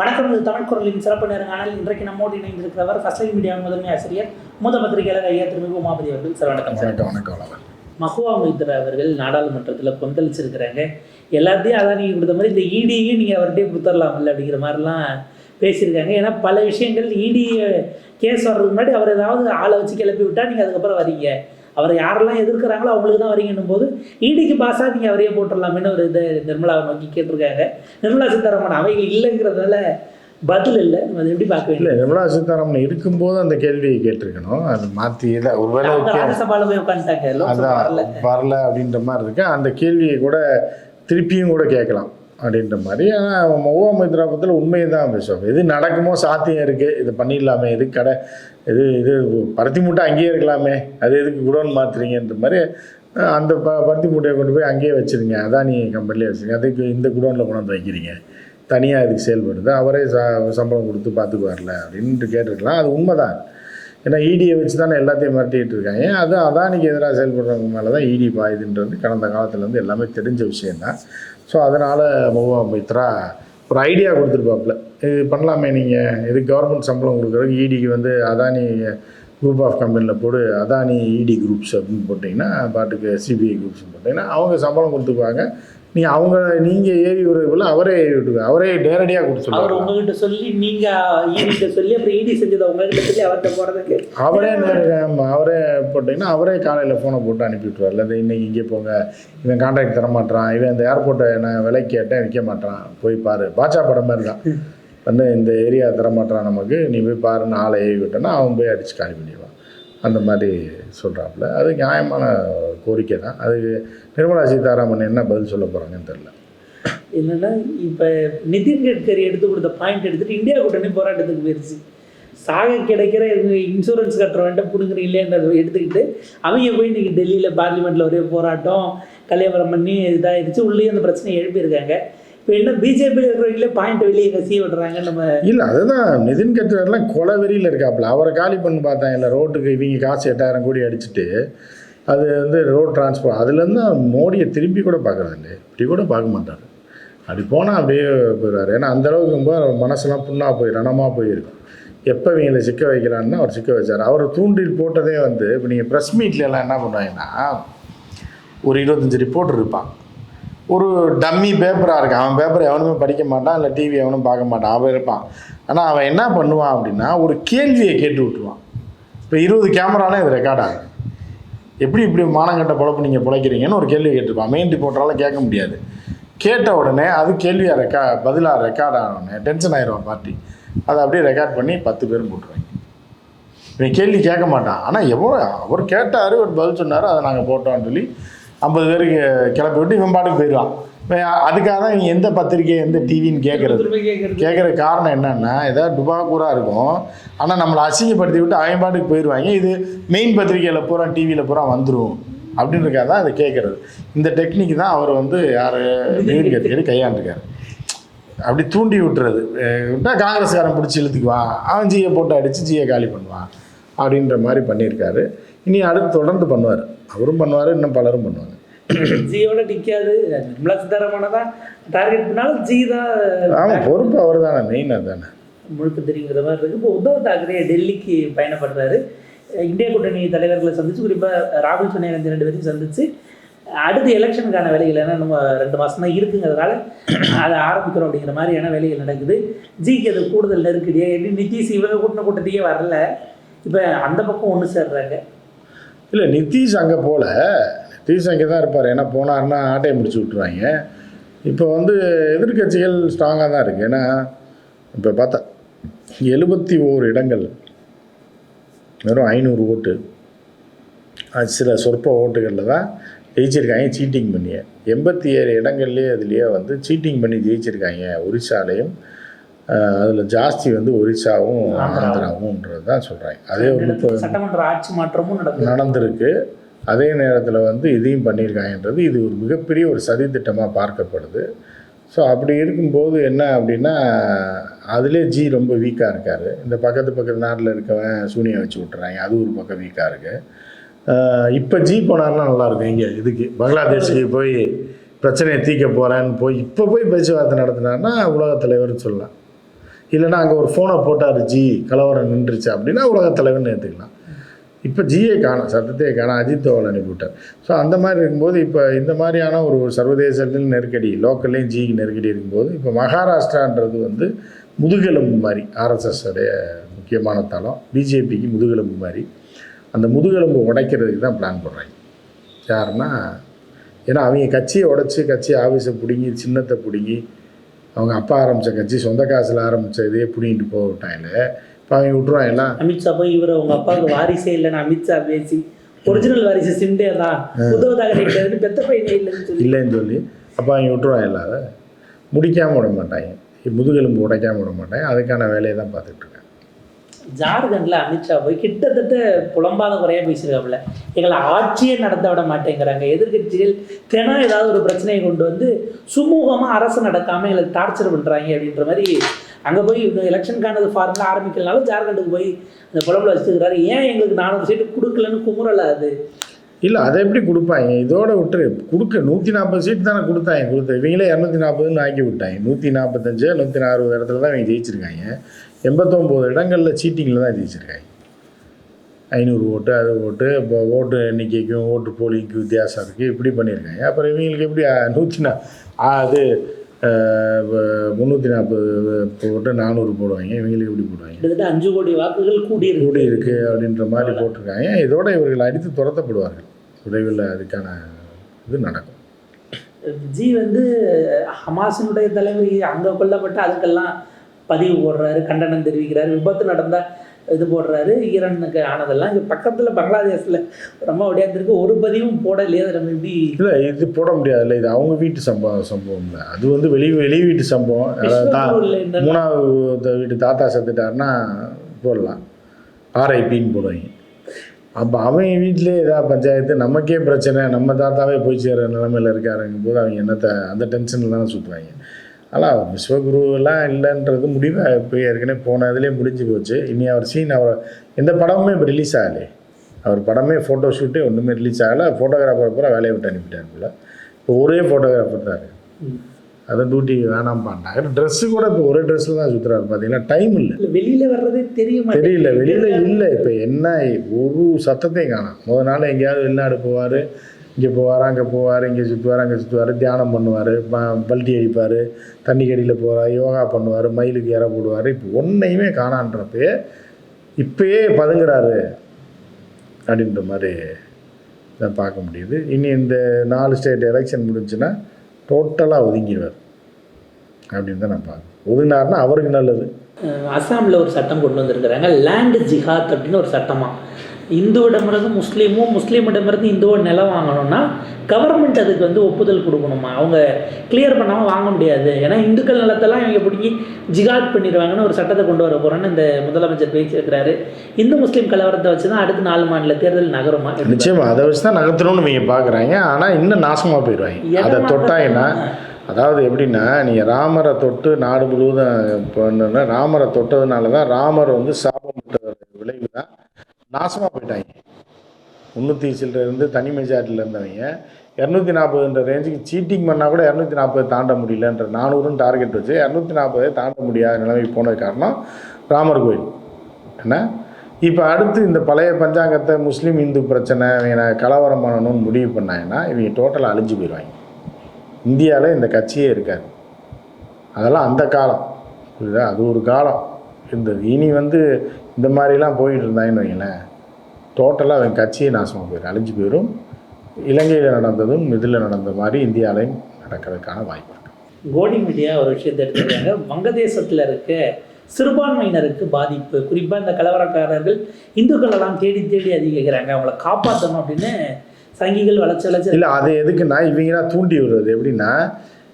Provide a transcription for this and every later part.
வணக்கம் இது தமிழ் குரலின் சிறப்பு நேரங்கானல் இன்றைக்கு நம்மோடு இணைந்திருக்கிறவர் ஃபஸ்ட் மீடியா முதன்மை ஆசிரியர் மூத்த பத்திரிகையாளர் ஐயா திருமிகு உமாபதி அவர்கள். சார் வணக்கம். வணக்கம் மஹுவா மொய்த்ரா அவர்கள் நாடாளுமன்றத்தில் கொந்தளிச்சிருக்கிறாங்க. எல்லாத்தையும் அதான் நீங்கள் கொடுத்த மாதிரி இந்த இடியையும் நீங்கள் அவர்கிட்டயே கொடுத்துடலாம்ல அப்படிங்கிற மாதிரிலாம் பேசியிருக்காங்க. ஏன்னா பல விஷயங்கள் இடி கேஸ் வர்றதுக்கு முன்னாடி அவர் ஏதாவது ஆளை வச்சு கிளப்பி விட்டா நீங்கள் அதுக்கப்புறம் வரீங்க. அவரை யாரெல்லாம் எதிர்க்கிறாங்களோ அவங்களுக்கு தான் வரீங்கன்னும் போது இடிக்கு பாஸாக நீங்கள் அவரையே போட்டுடலாம்னு ஒரு இதை நிர்மலாவை நோக்கி கேட்டிருக்காங்க. நிர்மலா சீதாராமன் அவைகள் இல்லைங்கிறதுனால பதில் இல்லை. அதை எப்படி பார்க்க இல்லை நிர்மலா சீதாராமன் இருக்கும்போது அந்த கேள்வியை கேட்டிருக்கணும். அது மாற்றி இல்லை ஒருவேளை ராஜ்யசபால போய் உட்காந்துட்டாங்க. அதான் வரல அப்படின்ற மாதிரி இருக்கு. அந்த கேள்வியை கூட திருப்பியும் கூட கேட்கலாம். அப்படின்ற மாதிரி. ஆனால் மௌவா மைத்ராபத்தில் உண்மையை தான் பேசுவாங்க எது நடக்குமோ சாத்தியம் இருக்குது இது பண்ணிடலாமே. இது கடை இது இது பருத்தி மூட்டை அங்கேயே இருக்கலாமே. அது எதுக்கு குடோன் மாற்றுறீங்கன்ற மாதிரி அந்த ப பருத்தி மூட்டையை கொண்டு போய் அங்கேயே வச்சுருங்க. அதான் நீ கம்பெனிலே வச்சுருங்க. அதுக்கு இந்த குடோனில் கொண்டு வந்து வைக்கிறீங்க. தனியாக இதுக்கு செயல்படுது. அவரே ச சம்பளம் கொடுத்து பார்த்துக்குவார்ல அப்படின்ட்டு கேட்டிருக்கலாம். அது உண்மைதான். ஏன்னா இடியை வச்சு தானே எல்லாத்தையும் மிரட்டிகிட்டு இருக்காங்க. அது அதானிக்கு எதிராக செயல்படுறவங்க மேலே தான் இடி பாயுதுன்றது கடந்த காலத்துலேருந்து எல்லாமே தெரிஞ்ச விஷயந்தான் ஸோ அதனால் முகவா மித்ரா ஒரு ஐடியா கொடுத்துருப்பாப்புல. இது பண்ணலாமே நீங்கள் இது கவர்மெண்ட் சம்பளம் கொடுக்குறதுக்கு இடிக்கு வந்து அதானி குரூப் ஆஃப் கம்பெனியில் போடு அதானி இடி குரூப்ஸ் அப்படின்னு போட்டிங்கன்னா பாட்டுக்கு சிபிஐ குரூப்ஸ் போட்டிங்கன்னா அவங்க சம்பளம் கொடுத்துக்குவாங்க. நீ அவங்க நீங்கள் ஏறி விடுறதுக்குள்ள அவரே ஏறி விட்டுருவாங்க அவரே நேரடியாக அவர் கொடுத்துருவாங்க உங்ககிட்ட சொல்லி நீங்க ஈடிட்ட சொல்லி அப்புறம் ஈடி செஞ்சதை உங்ககிட்ட சொல்லி அவர்கிட்ட போறதுக்கு அவரே நேர ஆமா, அவரே போட்டிங்கன்னா அவரே காலையில் ஃபோனை போட்டு அனுப்பி விட்ருவார்ல இந்த இன்னைக்கு இங்கே போங்க இவன் கான்ட்ராக்ட் தர மாட்டான் இவன் இந்த ஏர்போர்ட்டை நான் விலை கேட்டேன் விற்க மாட்டான் போய் பாரு. பாச்சா படம் மாதிரி தான். வந்து இந்த ஏரியா தர மாட்டான் நமக்கு. நீ போய் பாருன்னு ஆளை ஏவி விட்டோன்னா அவன் போய் அடித்து காலி பண்ணிடுவான். அந்த மாதிரி சொல்கிறாப்புல அது நியாயமான கோரிக்கை தான் அது நிர்மலா சீதாராமன் என்ன பதில் சொல்ல போகிறாங்கன்னு தெரில என்னன்னா இப்ப நிதின் கட்கரி எடுத்து கொடுத்த பாயிண்ட் எடுத்துட்டு இந்தியா கூட்டணி போராட்டத்துக்கு போயிருச்சு. சாக கிடைக்கிற இன்சூரன்ஸ் கட்டுறவன்ட்ட பிடுங்குறீங்களேன்றதை எடுத்துக்கிட்டு அவங்க போய் இன்னைக்கு டெல்லியில் பார்லிமெண்ட்டில் ஒரே போராட்டம் கல்யாணம் பண்ணி இதாகிடுச்சு உள்ளேயும் அந்த பிரச்சனையை எழுப்பியிருக்காங்க. இப்போ என்ன பிஜேபியில் இருக்கிறவங்களே பாயிண்ட் வெளியே கசிய விடுறாங்க நம்ம இல்லை அதுதான் நிதின் கட்கரிலாம் கொலை வெறியில் இருக்காப்புல அவரை காலி பண்ணி பார்த்தாங்க இல்லை ரோட்டுக்கு இவங்க காசு எட்டாயிரம் கோடி அடிச்சுட்டு அது வந்து ரோட் டிரான்ஸ்போர்ட் அதுலேருந்து மோடியை திரும்பி கூட பார்க்கறதுல்லே இப்படி கூட பார்க்க மாட்டார். அப்படி போனால் அப்படியே போயிடுவார். ஏன்னா அந்தளவுக்கு ரொம்ப மனசெல்லாம் புண்ணாக போய் ரணமாக போயிருக்கும் எப்போ இவங்களை சிக்க வைக்கலான்னு அவர் சிக்க வச்சார். அவர் தூண்டில் போட்டதே வந்து இப்போ நீங்கள் ப்ரெஸ் எல்லாம் என்ன பண்ணுவாங்கன்னா ஒரு இருபத்தஞ்சி ரிப்போர்ட் இருப்பான். ஒரு டம்மி பேப்பராக இருக்கான். அவன் பேப்பர் எவனுமே படிக்க மாட்டான் இல்லை டிவி எவனும் பார்க்க மாட்டான். அவன் இருப்பான். ஆனால் அவன் என்ன பண்ணுவான் அப்படின்னா ஒரு கேள்வியை கேட்டு விட்டுருவான். இப்போ இருபது கேமராலாம் இது ரெக்கார்ட் ஆகும் எப்படி இப்படி மானங்கட்ட பொழப்பு நீங்கள் பிழைக்கிறீங்கன்னு ஒரு கேள்வி கேட்டிருப்பான் மெயின் ரிப்போர்ட்டரால் கேட்க முடியாது. கேட்ட உடனே அது கேள்வியாக ரெக்கா பதிலாக ரெக்கார்ட் ஆனோடனே டென்ஷன் ஆயிடுவான் பார்ட்டி அதை அப்படியே ரெக்கார்ட் பண்ணி பத்து பேரும் போட்டுருவாங்க. இவன் கேள்வி கேட்க மாட்டான். ஆனால் எவ்வளோ அவர் கேட்டார் ஒரு பதில் சொன்னார் அதை நாங்கள் போட்டோம்னு சொல்லி ஐம்பது பேருக்கு கிளப்பி விட்டு இவன் பாட்டுக்கு போயிடுவான். இவன் அதுக்காக தான் இவன் எந்த பத்திரிக்கை எந்த டிவின்னு கேட்குறது கேட்குற காரணம் என்னன்னா ஏதாவது டுபாக்கூராக இருக்கும். ஆனால் நம்மளை அசிங்கப்படுத்தி விட்டு அவன் பாட்டுக்கு போயிடுவாங்க இது மெயின் பத்திரிக்கையில் பூரா டிவியில் பூரா வந்துடும் அப்படின்றக்காக தான் அதை கேட்குறது இந்த டெக்னிக் தான் அவர் வந்து யார் நிதின் கட்கரி கையாண்டுருக்காரு. அப்படி தூண்டி விட்டுறது. அஹ் விட்டா காங்கிரஸ்காரன் பிடிச்சி இழுத்துக்குவான் அவன் ஜியை போட்டு அடித்து ஜியை காலி பண்ணுவான். அப்படின்ற மாதிரி பண்ணியிருக்காரு. இனி அடுத்து தொடர்ந்து பண்ணுவார். அவரும் பண்ணுவார் இன்னும் பலரும் பண்ணுவாங்க. ஜியோட நிற்காது நிர்மலா சீதாராமனை தான் டார்கெட் பண்ணாலும் ஜி தான் ஆமாம் பொறுப்பு அவர் தானே மெயின் அதுதானே. முழுக்க தெரியுங்கிற மாதிரி இருக்கு. இப்போ உத்தவ் தாக்கரே டெல்லிக்கு பயணப்படுறாரு. இந்திய கூட்டணி தலைவர்களை சந்திச்சு குறிப்பாக ராகுல் சோனியா காந்தி ரெண்டு பேரையும் சந்திச்சு அடுத்த எலெக்ஷனுக்கான வேலைகள் ஏன்னா நம்ம ரெண்டு மாதம் தான் இருக்குங்கிறதுனால அதை ஆரம்பிக்கிறோம் அப்படிங்கிற மாதிரியான வேலைகள் நடக்குது. ஜிக்கு அது கூடுதல் நெருக்கடியே? எப்படி நிதிஷ் இவங்க கூட்டின கூட்டத்தையே வரல. இப்போ அந்த பக்கம் ஒன்று சேர்றாங்க. இல்லை நிதிஷ் அங்கே போகல அங்கே தான் இருப்பார். ஏன்னா போனாருன்னா ஆட்டையை முடிச்சு விட்ருவாங்க இப்போ வந்து எதிர்க்கட்சிகள் ஸ்ட்ராங்காக தான் இருக்குது ஏன்னா இப்போ பார்த்தா எழுபத்தி ஓரு இடங்கள் வெறும் ஐநூறு ஓட்டு. சில சொற்ப ஓட்டுகளில் தான் ஜெயிச்சிருக்காங்க சீட்டிங் பண்ணி எண்பத்தி ஏழு இடங்கள்லேயே அதுலேயே வந்து சீட்டிங் பண்ணி ஜெயிச்சிருக்காங்க ஒரிசாலையும். அதில் ஜாஸ்தி வந்து ஒரிசாவும் ஆந்திராவும்ன்றது தான் சொல்கிறாங்க அதே ஒரு முப்பது சட்டமன்ற ஆட்சி மாற்றமும் நடந்திருக்கு. அதே நேரத்தில் வந்து இதையும் பண்ணியிருக்காங்கன்றது இது ஒரு மிகப்பெரிய ஒரு சதித்திட்டமாக பார்க்கப்படுது. ஸோ அப்படி இருக்கும்போது என்ன அப்படின்னா அதிலே ஜி ரொம்ப வீக்காக இருக்கார். இந்த பக்கத்து பக்கத்து நாட்டில் இருக்கவன் சூனியை வச்சு விட்டுறாங்க. அது ஒரு பக்கம் வீக்காக இருக்குது இப்போ ஜி போனார்னா நல்லாயிருக்கும் இங்கே இதுக்கு பங்களாதேஷுக்கு போய் பிரச்சனையை தீக்க போகிறேன்னு போய் இப்போ போய் பேச்சுவார்த்தை நடத்தினார்னா உலகத் தலைவர்னு சொல்லலாம். இல்லைன்னா அங்கே ஒரு ஃபோனை போட்டார் ஜி கலவரம் நின்றுச்சு அப்படின்னா உலகத் தலைவர்னு ஏற்றுக்கலாம் இப்போ ஜிஏ காணும் சத்தத்தையே காணும் அஜித் தோவல் அனுப்பிவிட்டார். ஸோ அந்த மாதிரி இருக்கும்போது இப்போ இந்த மாதிரியான ஒரு சர்வதேசத்தில் நெருக்கடி லோக்கல்லையும் ஜிக்கு நெருக்கடி இருக்கும்போது இப்போ மகாராஷ்டிரான்றது வந்து முதுகெலும்பு மாதிரி ஆர்எஸ்எஸ் உடைய முக்கியமான தளம் பிஜேபிக்கு முதுகெலும்பு மாதிரி. அந்த முதுகெலும்பு உடைக்கிறதுக்கு தான் பிளான் பண்ணுறாங்க யாருன்னா ஏன்னா அவங்க கட்சியை உடைச்சி கட்சி ஆஃபீஸை பிடுங்கி சின்னத்தை பிடுங்கி அவங்க அப்பா ஆரம்பித்த கட்சி சொந்த காசில் ஆரம்பித்த இதே பிடிங்கிட்டு போக அவங்க விட்டுருவாங்களா அமித்ஷா போய் இவர் உங்க அப்பாவுக்கு வாரிசே இல்லைன்னு அமித்ஷா பேசி ஒரிஜினல் வாரிசு சிண்டே தான் உத்தவ தாக்கரே பெத்த பையனே இல்லைன்னு சொல்லி. இல்லைன்னு சொல்லி அப்போ அவங்க விட்டுருவாங்க அதை? முடிக்காமல் விட மாட்டாங்க. முதுகெலும்பு உடைக்காமல் விட மாட்டாங்க. அதுக்கான வேலையை தான் பார்த்துட்டு இருக்காங்க ஜார்க்கண்ட்ல அமித்ஷா போய் கிட்டத்தட்ட புலம்பாத குறையா பேசியிருக்காப்புல. எங்களை ஆட்சியே நடத்த விட மாட்டேங்கிறாங்க. எதிர்க்கட்சிகள் தினம் ஏதாவது ஒரு பிரச்சனையை கொண்டு வந்து சுமூகமா அரசு நடக்காம எங்களுக்கு டார்ச்சர் பண்றாங்க அப்படின்ற மாதிரி அங்கே போய் இந்த எலெக்ஷனுக்கானது ஃபார்முலா ஆரம்பிக்கலனாலும் ஜார்க்கண்டுக்கு போய் அந்த புலம்புல வச்சுக்கிறாரு ஏன் எங்களுக்கு நானூறு சீட்டு கொடுக்கலன்னு குமுறல அது? இல்லை அதை எப்படி கொடுப்பாங்க? இதோட விட்டு கொடுக்க நூற்றி நாற்பது சீட் தானே கொடுத்தாங்க. கொடுத்த இவங்களே இரநூத்தி நாற்பதுன்னு ஆக்கி விட்டாங்க. நூற்றி நாற்பத்தஞ்சு நூற்றி அறுபது இடத்துல தான் இவங்க ஜெயிச்சிருக்காங்க. எண்பத்தொம்போது இடங்களில் சீட்டிங்கில் தான் ஜெயிச்சிருக்காங்க. ஐநூறு ஓட்டு அது ஓட்டு இப்போ ஓட்டு எண்ணிக்கைக்கும் ஓட்டு போலிங்க்கும் வித்தியாசம் இருக்குது இப்படி பண்ணியிருக்காங்க. அப்புறம் இவங்களுக்கு எப்படி நூற்றி நா அது முந்நூற்றி நாற்பது போட்டு நானூறு போடுவாங்க. இவங்களுக்கு எப்படி போடுவாங்க. கிட்டத்தட்ட அஞ்சு கோடி வாக்குகள் கூடியிருக்கு. கூடி இருக்கு அப்படின்ற மாதிரி போட்டிருக்காங்க. இதோட இவர்கள் அடித்து துரத்தப்படுவார்கள். விரைவில் அதுக்கான இது நடக்கும். ஜி வந்து ஹமாஸினுடைய தலைமை அங்கே கொல்லப்பட்ட அதுக்கெல்லாம் பதிவு போடுறாரு கண்டனம் தெரிவிக்கிறாரு. விபத்து நடந்தா இது போடுறாரு ஈரானுக்கு ஆனதெல்லாம். இங்கே பக்கத்தில் பங்களாதேஷில் ரொம்ப ஒடியாந்துருக்கு ஒரு பதிவும் போடலையே அதை நம்ம எப்படி இல்லை இது போட முடியாதுல்ல இது அவங்க வீட்டு சம்பவம் சம்பவம் இல்லை அது வந்து வெளி வெளி வீட்டு சம்பவம். மூணாவது வீட்டு தாத்தா செத்துட்டாருன்னா போடலாம். ஆர்ஐபின்னு போடுவாங்க. அப்போ அவங்க வீட்டிலே ஏதாவது பஞ்சாயத்து நமக்கே பிரச்சனை நம்ம தாத்தாவே போய் சேர நிலமையில இருக்காருங்கும் போது அவங்க என்னத்தை அந்த டென்ஷனில் தானே சுற்றுவாங்க ஆனால் விஸ்வகுரு எல்லாம் இல்லைன்றது முடிவை இப்போ ஏற்கனவே போன இதுலேயே முடிஞ்சு போச்சு. இனி அவர் சீன் அவர் எந்த படமுமே இப்போ ரிலீஸ் ஆகலை அவர் படமே ஃபோட்டோ ஷூட்டே ஒன்றுமே ரிலீஸ் ஆகலை. ஃபோட்டோகிராஃபர் பூரா வேலையை விட்டு அனுப்பிட்டார் போல. இப்போ ஒரே ஃபோட்டோகிராஃபர் தான். அதை டியூட்டி வேணாம்ப்பாண்டாங்க ட்ரெஸ்ஸு கூட இப்போ ஒரே ட்ரெஸ்ஸில் தான் சுற்றுறாரு பார்த்தீங்கன்னா டைம் இல்லை. வெளியில வர்றதே தெரிய. தெரியல வெளியில் இல்லை. இப்போ என்ன ஒரு சத்தத்தையும் காணோம். முத நாள் எங்கேயாவது வெளிநாடு போவார். இங்கே போவார் அங்கே போவார் இங்கே சுற்றுவார் அங்கே சுற்றுவார் தியானம் பண்ணுவார் பல்ட்டி அடிப்பார் தண்ணி கடியில் போகிறார் யோகா பண்ணுவார் மயிலுக்கு இற போடுவார் இப்போ ஒன்றையுமே காணான்றப்பே இப்பயே பதுங்குறாரு அப்படின்ற மாதிரி தான் பார்க்க முடியுது. இனி இந்த நாலு ஸ்டேட் எலெக்ஷன் முடிஞ்சுன்னா டோட்டலாக ஒதுங்கிடுவார் அப்படின்னு தான் நான் பார்க்குறேன். ஒதுங்கினாருன்னா அவருக்கு நல்லது. அசாமில் ஒரு சட்டம் கொண்டு வந்திருக்கிறாங்க லேண்ட் ஜிஹாத் அப்படின்னு ஒரு சட்டமாக இந்துவிடமிருந்து முஸ்லீமும் முஸ்லீமிடமிருந்து இந்துவோ நிலம் வாங்கணும்னா கவர்மெண்ட் அதுக்கு வந்து ஒப்புதல் கொடுக்கணுமா? அவங்க கிளியர் பண்ணாமல் வாங்க முடியாது. ஏன்னா இந்துக்கள் நிலத்தெல்லாம் இவங்க பிடிங்கி ஜிகாத் பண்ணிடுவாங்கன்னு ஒரு சட்டத்தை கொண்டு வர போகிறேன்னு இந்த முதலமைச்சர் பேசியிருக்கிறாரு. இந்து முஸ்லீம் கலவரத்தை வச்சு தான் அடுத்த நாலு மாநில தேர்தல் நகருமா? நிச்சயமா அதை வச்சு தான் நகர்த்தணும்னு இவங்க பார்க்குறாங்க ஆனால் இன்னும் நாசமாக போயிடுவாங்க. அதை தொட்டாங்கன்னா அதாவது எப்படின்னா நீங்கள் ராமரை தொட்டு நாடு முழுவதும் பண்ணுன்னா ராமரை தொட்டதுனால தான் ராமர் வந்து சாபம் நாசமாக போயிட்டாங்க. முந்நூற்றி இருந்து தனி மெஜாரிட்டியில் இருந்தவங்க இரநூத்தி நாற்பதுன்ற ரேஞ்சுக்கு சீட்டிங் பண்ணால் கூட இரநூத்தி நாற்பது தாண்ட முடியலன்ற நானூறுன்னு டார்கெட் வச்சு இரநூத்தி நாற்பதை தாண்ட முடியாத நிலைமைக்கு போனது காரணம் ராமர் கோயில். என்ன? இப்போ அடுத்து இந்த பழைய பஞ்சாங்கத்தை முஸ்லீம் இந்து பிரச்சனை இவங்க கலவரம் பண்ணணும்னு முடிவு பண்ணாங்கன்னா இவங்க டோட்டலாக அழிஞ்சு போயிடுவாங்க. இந்தியாவில் இந்த கட்சியே இருக்காது. அதெல்லாம் அந்த காலம். புரியுதா? அது ஒரு காலம். இருந்தது இனி வந்து இந்த மாதிரிலாம் போயிட்டு இருந்தாங்கன்னு வைங்களேன். டோட்டலாக அவன் கட்சியே நாசமாக போயிடும் அழிஞ்சு போயிடும் இலங்கையில் நடந்ததும் இதில் நடந்த மாதிரி இந்தியாவிலையும் நடக்கிறதுக்கான வாய்ப்பு இருக்குது கோடி மீடியா ஒரு விஷயத்தை எடுத்துருக்காங்க வங்கதேசத்தில் இருக்க சிறுபான்மையினருக்கு பாதிப்பு. குறிப்பாக இந்த கலவரக்காரர்கள் இந்துக்கள் எல்லாம் தேடி தேடி அதிகரிக்கிறாங்க. அவங்கள காப்பாற்றணும் அப்படின்னு சங்கிகள் வளர்ச்சி வளர்ச்சி. இல்லை அது எதுக்குன்னா இவங்களாம் தூண்டி விடுறது. எப்படின்னா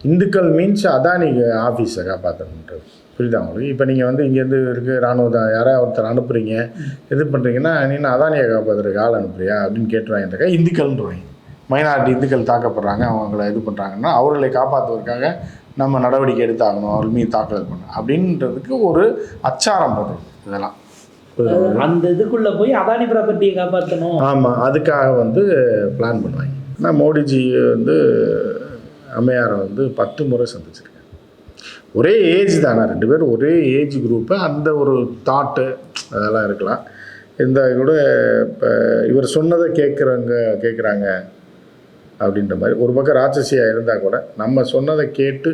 இந்துக்கள் மீன்ஸ் அதானி ஆஃபீஸை காப்பாற்றணுன்றது புரியுதா உங்களுக்கு? இப்போ நீங்கள் வந்து இங்கேருந்து இருக்கு ராணுவ தான் யாராவது ஒருத்தர் அனுப்புறீங்க இது பண்ணுறீங்கன்னா நீ அதானியை காப்பாற்றுறதுக்கு ஆள் அனுப்புறியா? அப்படின்னு கேட்டுருவாங்க இந்துக்கள்ன்றவாங்க. மைனாரிட்டி இந்துக்கள் தாக்கப்படுறாங்க அவங்கள இது பண்ணுறாங்கன்னா அவர்களை காப்பாற்றுவதற்காக நம்ம நடவடிக்கை எடுத்தாகணும் அவர்கள் மீது தாக்குதல் பண்ணணும். அப்படின்றதுக்கு ஒரு அச்சாரம் பண்ணுறது இதெல்லாம்? அந்த இதுக்குள்ள போய் அதானி ப்ராப்பர்ட்டியை காப்பாற்றணும் ஆமாம் அதுக்காக வந்து பிளான் பண்ணுவாங்க. நான் மோடிஜி வந்து அம்மையாரை வந்து பத்து முறை சந்திச்சிருக்கேன். ஒரே ஏஜ் தானே? ரெண்டு பேரும் ஒரே ஏஜ் குரூப்பு. அந்த ஒரு தாட்டு அதெல்லாம் இருக்கலாம். இந்த கூட இப்போ இவர் சொன்னதை கேட்குறவங்க கேட்குறாங்க அப்படின்ற மாதிரி. ஒரு பக்கம் ராட்சசியாக இருந்தால் கூட நம்ம சொன்னதை கேட்டு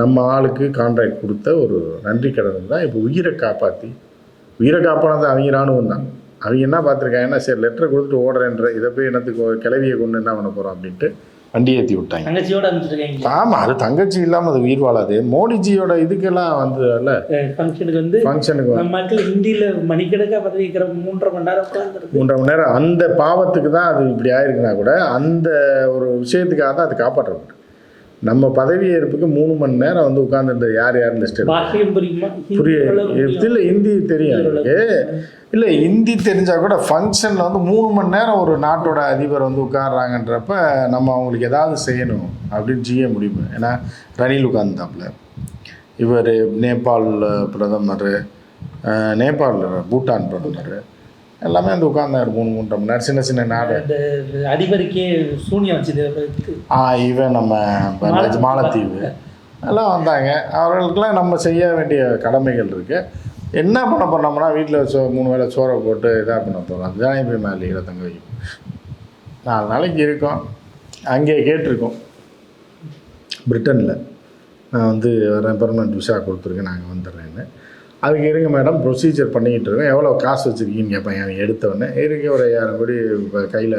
நம்ம ஆளுக்கு கான்ட்ராக்ட் கொடுத்த ஒரு நன்றி கடன் தான் இப்போ உயிரை காப்பாற்றி உயிரை காப்பானது அவங்க இராணுவம் தான். அவங்க என்ன பார்த்துருக்காங்கன்னா சரி லெட்டரை கொடுத்துட்டு ஓடுறேன்ற இதை போய் என்னத்துக்கு கிளவியை கொண்டு என்ன பண்ண போகிறோம் அப்படின்ட்டு வண்டி ஏற்றி விட்டாங்க. தங்கச்சியோட அனுப்பிச்சிருக்காங்க. ஆமாம் அது தங்கச்சி இல்லாமல் அது உயிர் வாழாது. மோடிஜியோட இதுக்கெல்லாம் வந்ததுல ஃபங்க்ஷனுக்கு வந்து ஃபங்க்ஷனுக்கு மக்கள் ஹிந்தியில மணிக்கணக்காக பதவி வைக்கிற மூன்றரை மணி நேரம் மூன்றரை மணி நேரம். அந்த பாவத்துக்கு தான் அது இப்படி ஆயிருக்குன்னா கூட அந்த ஒரு விஷயத்துக்காக தான் அது காப்பாற்றப்பட்டு நம்ம பதவி ஏற்புக்கு மூணு மணி நேரம் வந்து உட்காந்துருந்தது யார் யார் புரிய. இல்லை ஹிந்தி தெரியும் எனக்கு. இல்லை ஹிந்தி தெரிஞ்சால் கூட ஃபங்க்ஷனில் வந்து மூணு மணி நேரம் ஒரு நாட்டோட அதிபர் வந்து உட்கார்றாங்கன்றப்ப நம்ம அவங்களுக்கு ஏதாவது செய்யணும் அப்படின்னு செய்ய முடியும் ஏன்னா ரணில் உட்கார்ந்தாப்புல இவர் நேபாள் பிரதமர் அஹ், நேபாள் பூட்டான் பிரதமர். எல்லாமே வந்து உட்கார்ந்தாரு மூணு மூன்றரை மணி நேரம். சின்ன சின்ன நாடு. அதிபருக்கே சூனியம் வச்சுது. ஆ இவன் நம்ம மாலத்தீவு. எல்லாம் வந்தாங்க. அவர்களுக்கெல்லாம் நம்ம செய்ய வேண்டிய கடமைகள் இருக்குது என்ன பண்ண போனோம்னா வீட்டில் சோ மூணு வேளை சோறை போட்டு இதாக பண்ண அதுதானே போய் மேலே தங்க வைக்கும். நாலு நாளைக்கு இருக்கோம். அங்கே கேட்டிருக்கோம். பிரிட்டனில். நான் வந்து வரேன். பெர்மனண்ட் விசா கொடுத்துருக்கேன் நாங்கள் வந்துடுறேன்னு. அதுக்கு இருங்க மேடம் ப்ரொசீஜர் பண்ணிக்கிட்டு இருக்கோம். எவ்வளோ காசு வச்சுருக்கீங்கன்னு கேட்பேன். அவன் எடுத்தவொடனே இருக்கு ஒரு ஐயாயிரம் கோடி கையில்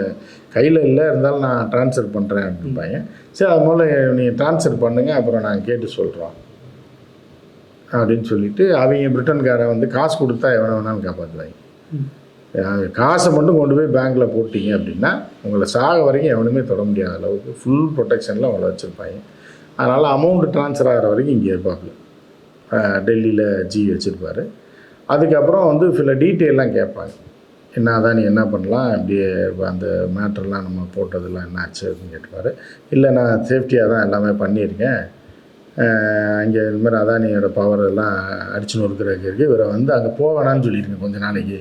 கையில் இல்லை இருந்தாலும் நான் ட்ரான்ஸ்ஃபர் பண்ணுறேன் அப்படின்பாங்க சரி அது முதல்ல நீங்கள் ட்ரான்ஸ்ஃபர் பண்ணுங்கள் அப்புறம் நாங்கள் கேட்டு சொல்கிறோம் அப்படின்னு சொல்லிட்டு அவங்க பிரிட்டன்காரன் வந்து காசு கொடுத்தா எவனை வேணாலும் காப்பாற்றுவாங்க காசை மட்டும் கொண்டு போய் பேங்க்கில் போட்டீங்க அப்படின்னா உங்களை சாக வரைக்கும் எவனுமே தொட முடியாத அளவுக்கு ஃபுல் ப்ரொடெக்ஷனில் உங்களை வச்சுருப்பாங்க. அதனால் அமௌண்ட் ட்ரான்ஸ்ஃபர் ஆகிற வரைக்கும் இங்கே இருப்பாப்புல. டெல்லியில் ஜி வச்சுருப்பாரு. அதுக்கப்புறம் வந்து சில டீட்டெயிலாம் கேட்பாங்க என்ன அதான் நீ என்ன பண்ணலாம்? இப்படியே அந்த மேட்டர்லாம் நம்ம போட்டதெல்லாம் என்ன ஆச்சு அப்படின்னு கேட்டுப்பார் இல்லை நான் சேஃப்டியாக தான் எல்லாமே பண்ணியிருக்கேன். அங்கே இந்த மாதிரி அதானியோட பவர் எல்லாம் அடிச்சு நொறுக்கிறதுக்கு இருக்குது இவரை வந்து அங்கே போக வேணாம்னு சொல்லியிருக்கேன் கொஞ்சம் நாளைக்கு.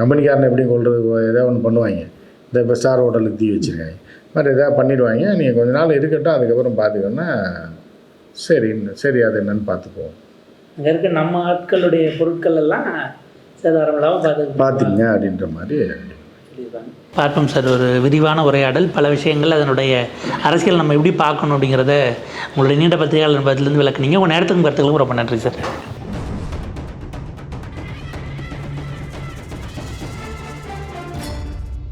கம்பெனிக்காரனை எப்படி கொள்றது ஏதோ ஒன்று பண்ணுவாங்க. இந்த இப்போ ஸ்டார் ஹோட்டலுக்கு தீ வச்சுருக்காங்க. இது மாதிரி எதாவது பண்ணிடுவாங்க. நீங்கள் கொஞ்ச நாள் இருக்கட்டும் அதுக்கப்புறம் பார்த்துக்கோன்னா சரி சரி அது என்னன்னு பார்த்துக்குவோம். அங்க இருக்க நம்ம ஆட்களுடைய பொருட்கள் எல்லாம் சேதாரம் இல்லாமல் பார்த்து பார்த்துங்க அப்படின்ற மாதிரி. பார்ப்போம் சார் ஒரு விரிவான உரையாடல். பல விஷயங்கள் அதனுடைய அரசியல் நம்ம எப்படி பார்க்கணும் அப்படிங்கிறத உங்களுடைய நீண்ட பத்திரிகையாளர் பதிலிருந்து விளக்குனீங்க. உங்கள் நேரத்துக்கும் கருத்துக்களும் ரொம்ப நன்றி சார்.